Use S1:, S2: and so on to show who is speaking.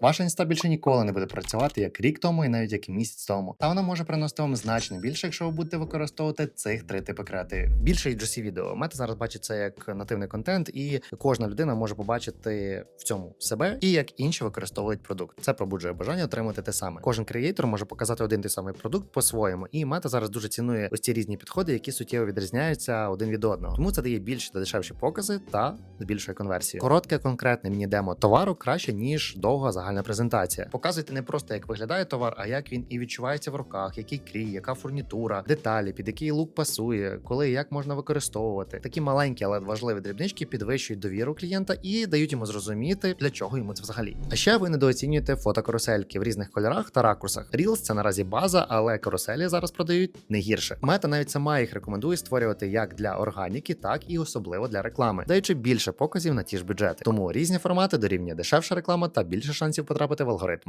S1: Ваша інста більше ніколи не буде працювати як рік тому і навіть як місяць тому. Та вона може приносити вам значно більше, якщо ви будете використовувати цих три типи креативів. Більше HGC відео. Мета зараз бачить це як нативний контент, і кожна людина може побачити в цьому себе і як інші використовують продукт. Це пробуджує бажання отримати те саме. Кожен креатор може показати один той самий продукт по-своєму, і мета зараз дуже цінує ось ці різні підходи, які суттєво відрізняються один від одного. Тому це дає більші та дешевші покази та збільшує конверсію. Коротке конкретне міні-демо товару краще ніж довга загальна презентація. Показуйте не просто як виглядає товар, а як він і відчувається в руках, який крій, яка фурнітура, деталі, під який лук пасує, коли і як можна використовувати. Такі маленькі, але важливі дрібнички підвищують довіру клієнта і дають йому зрозуміти, для чого йому це взагалі. А ще ви недооцінюєте фотокарусельки в різних кольорах та ракурсах. Reels – це наразі база, але каруселі зараз продають не гірше. Мета навіть сама їх рекомендує створювати як для органіки, так і особливо для реклами, даючи більше показів на ті ж бюджети. Тому різні формати дорівнює дешевша реклама та більше шансів потрапити в алгоритм.